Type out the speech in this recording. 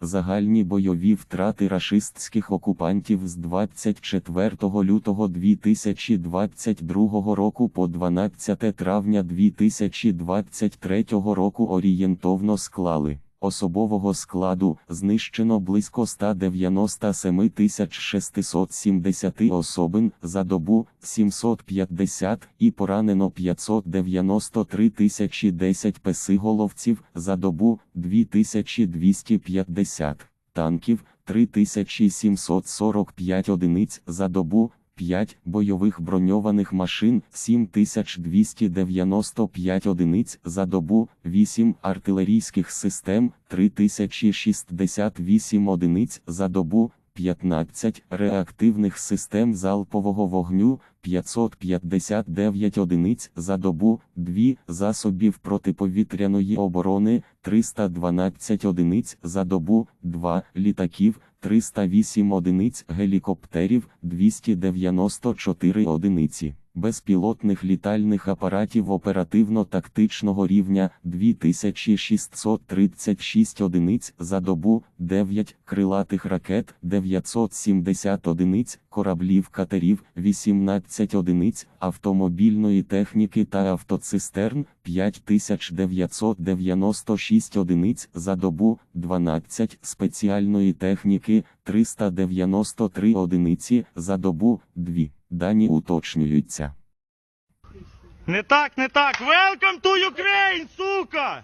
Загальні бойові втрати рашистських окупантів з 24 лютого 2022 року по 12 травня 2023 року орієнтовно склали. Особового складу знищено близько 197 670 особин за добу 750 і поранено 593 010 песиголовців за добу 2250 танків 3745 одиниць за добу 5 бойових броньованих машин 7295 одиниць за добу, 8 артилерійських систем 3068 одиниць за добу, 15 реактивних систем залпового вогню 559 одиниць за добу, 2 засобів протиповітряної оборони 312 одиниць за добу, 2 літаків 308 одиниць гелікоптерів 294 одиниці. Безпілотних літальних апаратів оперативно-тактичного рівня 2636 одиниць за добу, 9 крилатих ракет 970 одиниць, кораблів катерів 18 одиниць, автомобільної техніки та автоцистерн 5996 одиниць за добу, 12 спеціальної техніки 393 одиниці за добу, 2. Дані уточнюються. Не так, не так. Welcome to Ukraine, сука!